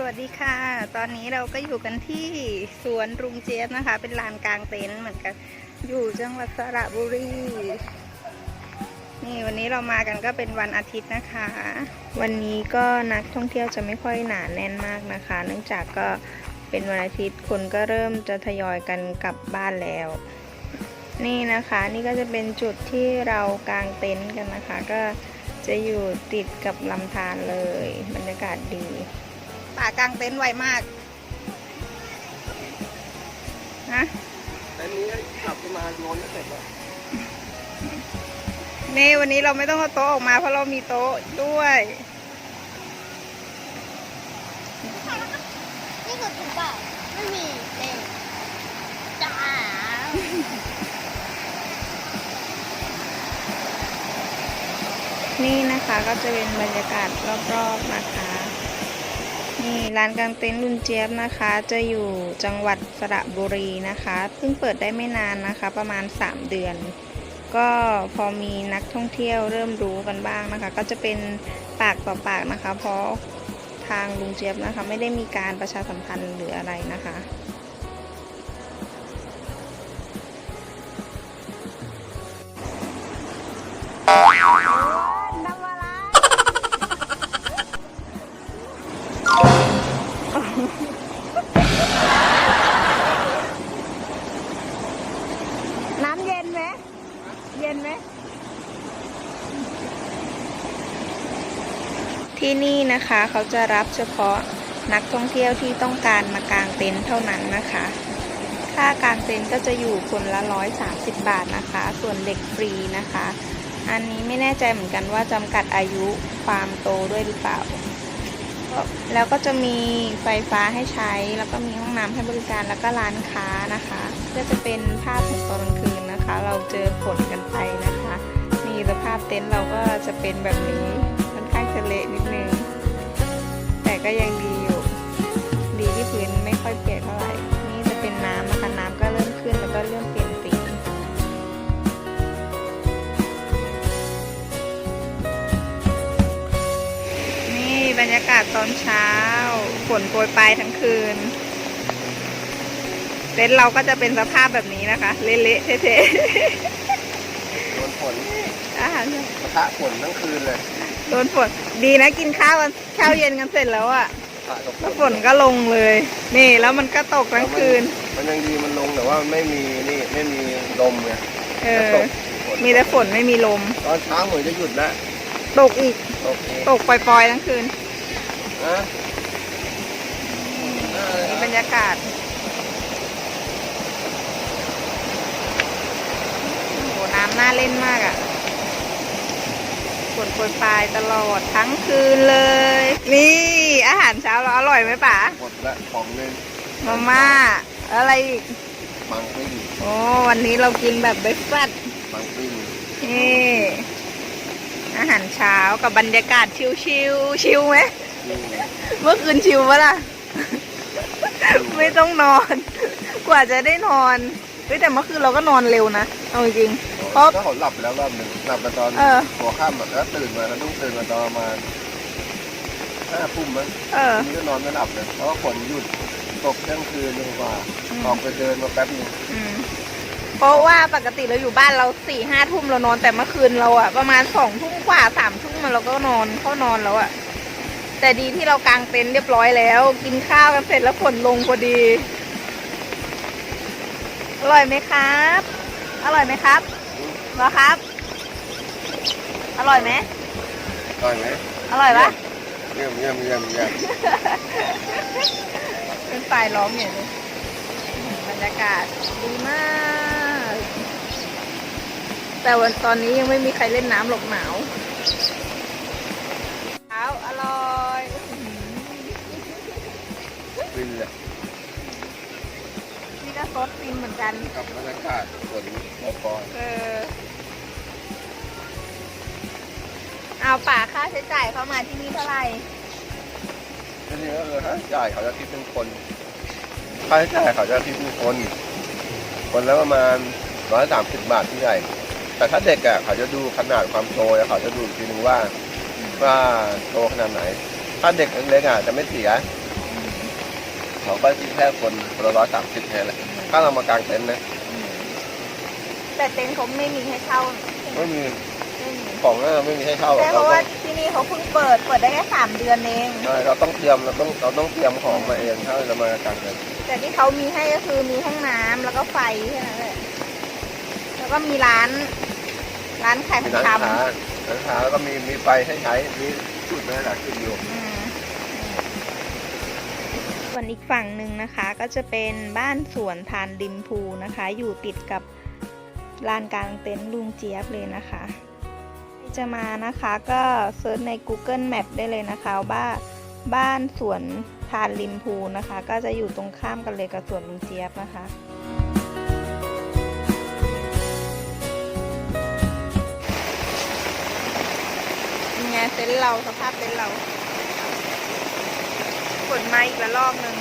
สวัสดีค่ะ ตอนนี้เราก็อยู่กันที่สวนรุงเจี๊ยบนะคะ เป็นลานกลางเต็นท์เหมือนกัน อยู่จังหวัดสระบุรี นี่วันนี้เรามากันก็เป็นวันอาทิตย์นะคะ วันนี้ก็นักท่องเที่ยวจะไม่ค่อยหนาแน่นมากนะคะ เนื่องจากก็เป็นวันอาทิตย์คนก็เริ่มจะทยอยกันกลับบ้านแล้ว นี่นะคะนี่ก็จะเป็นจุดที่เรากางเต็นท์กันนะคะ ก็จะอยู่ติดกับลำธารเลย บรรยากาศดี ป่ากางเต็นท์ไวมากนะแต่นี้ขับขึ้นมาโยนก็เสร็จแล้วนี่วันนี้เราไม่ต้องเอาโต๊ะออกมาเพราะเรามีโต๊ะด้วยนี่คือถุงเปล่าไม่มีเองจ้านี่นะคะก็จะเป็นบรรยากาศรอบๆนะคะ นี่ร้านกางเต็นท์ลุนเจี๊ยบนะคะ จะอยู่จังหวัดสระบุรีนะคะ เพิ่งเปิดได้ไม่นานนะคะ ประมาณ 3 เดือน ก็พอมีนักท่องเที่ยวเริ่มรู้กันบ้างนะคะ ก็จะเป็นปากต่อปากนะคะ เพราะทางลุงเจี๊ยบนะคะ ไม่ได้มีการประชาสัมพันธ์หรืออะไรนะคะ ที่นี่นะคะเขาจะรับเฉพาะนักท่องเที่ยวที่ต้องการมากางเต็นท์เท่านั้นนะคะ ค่ากางเต็นท์ก็จะอยู่คนละ130บาทนะคะ ส่วนเด็กฟรีนะคะ อันนี้ไม่แน่ใจเหมือนกันว่าจำกัดอายุความโตด้วยหรือเปล่า แล้วก็จะมีไฟฟ้าให้ใช้ แล้วก็มีห้องน้ำให้บริการ แล้วก็ร้านค้านะคะ ก็จะเป็นภาพของตอนกลางคืนนะคะ เราเจอฝนกันไปนะคะ มีสภาพเต็นท์เราก็จะเป็นแบบนี้ จะเละนิดนึง แต่ก็ยังดีอยู่ ดีที่พื้นไม่ค่อยเปียกเท่าไหร่ นี่จะเป็นน้ำนะคะน้ำก็เริ่มขึ้นแล้วก็เริ่มเปลี่ยนสีนี่บรรยากาศตอนเช้า ฝนโปรยปลายทั้งคืนเต็นท์เราก็จะเป็นสภาพแบบนี้นะคะ เละๆเทะ นฝนๆอาหารปะทะฝนทั้งคืนเลยโดนฝนดีนะกินข้าวกันข้าวเย็นกันเสร็จแล้วอะปะกับแล้วฝนก็ลงเลย นี่แล้วมันก็ตกทั้งคืน มันยังดีมันลงแต่ว่าไม่มีนี่ไม่มีลมไงเอจะอตกฝนมีแต่ฝนไม่มีลม ตอนเช้าเหมือนจะหยุดแล้วตกอีก ตกเองตกปล่อยๆทั้งคืนนะนี่บรรยากาศ โห น้ำน่าเล่นมากอะ่ะฝนโปรยปลายตลอดทั้งคืนเลย นี่ อาหารเช้าเราอร่อยไหมป๋าหมดละของเล่นมาม่าอะไรอีกมังปิ้งโอ้วันนี้เรากินแบบเบรกฟาสต์มังปิ้งนี่อาหารเช้ากับบรรยากาศชิวชิวๆชิวไหมนี่เมื่อคืนชิวปะล่ะ ไม่ต้องนอน กว่าจะได้นอนเฮ้ยแต่เมื่อคืนเราก็นอนเร็วนะ เอาจริง เพราะก็เขาหลับไปแล้วรอบหนึ่งหลับไปตอนเออ หัวค่ำอะแล้วตื่นมาแล้วต้องตื่นมาตอนประมาณห้าทุ่มมั้งเออ ทีนี้ก็นอนไม่หลับเลยเพราะว่าฝนหยุดตกเที่ยงคืนเลยกว่าอืม ออกไปเดินมาแป๊บนึงอืมเพราะว่าปกติเราอยู่บ้านเราสี่ห้าทุ่มเรานอนแต่เมื่อคืนเราอะประมาณสองทุ่มกว่าสามทุ่มเราก็นอนเข้านอนแล้วอะแต่ดีที่เรากางเต็นท์เรียบร้อยแล้ว กินข้าวกันเสร็จแล้วฝนลงพอดี อร่อยไหมครับ อร่อยไหมครับ เหรอครับ อร่อยไหมอร่อยไหมอร่อยปะเยี่ยมเยี่ยมเยี่ยมเยี่ยมเป็นฝ่ายร้องอย่างนี้บรรยากาศดีมาก แต่วันตอนนี้ยังไม่มีใครเล่นน้ำหลบหนาวเช้าอร่อยอื้อหือฟินเลยนี่ก็ซดฟินเหมือนกันกับบรรยากาศฝนปล่อยเออ เอาป่าค่าใช้จ่ายเข้ามาที่นี่เท่าไหร่ๆทีนี้ก็เออถ้าจ่ายเขาจะคิดเป็นคนค่าใช้จ่ายเขาจะคิดเป็นคน คนละประมาณร้อยสามสิบบาทที่ใหญ่ แต่ถ้าเด็กอะเขาจะดูขนาดความโตแล้วเขาจะดูอีกทีนึงว่าว่าโตขนาดไหน ถ้าเด็กเล็กๆอะจะไม่เสียเขาก็คิดแค่คนคนละร้อยสามสิบแค่นั้นแหละถ้าเรามากางเต็นท์นะแต่เต็นท์เขาไม่มีให้เช่าไม่มีไม่มี ของน่าไม่มีให้เช่าหรอกใช่เพเราราะต้ว่าองที่นี่เขาเพิ่งเปิดเปิดได้แค่สามเดือนเอง ใช่เราต้องเตรียมเราต้องเราต้องเตรียมของมาเองถ้าเรามากางเต็นท์แต่ที่เขามีให้ก็คือมีห้องน้ำแล้วก็ไฟแค่นั้นแหละแล้วก็มีร้าน ร้านขายขมีองร้านชำค้าร้านค้าแล้วก็มีมีไฟให้ใช้มีจุดนั่นแหละจุดอยู่ อืมส่วนอีกฝั่งหนึ่งนะคะ ก็จะเป็นบ้านสวนทานริมพูนะคะ อยู่ติดกับลานกลางเต็นท์ลุงเจี๊ยบเลยนะคะใคร จะมานะคะก็เซิร์ชใน Google Map ได้เลยนะคะว่าบ้านสวนทานริมพูนะคะ ก็จะอยู่ตรงข้ามกันเลยกับสวนลุงเจี๊ยบนะคะเป็นไงเต็นท์เราสภาพเต็นท์เราฝนมาอีกละลอกหนึ่ง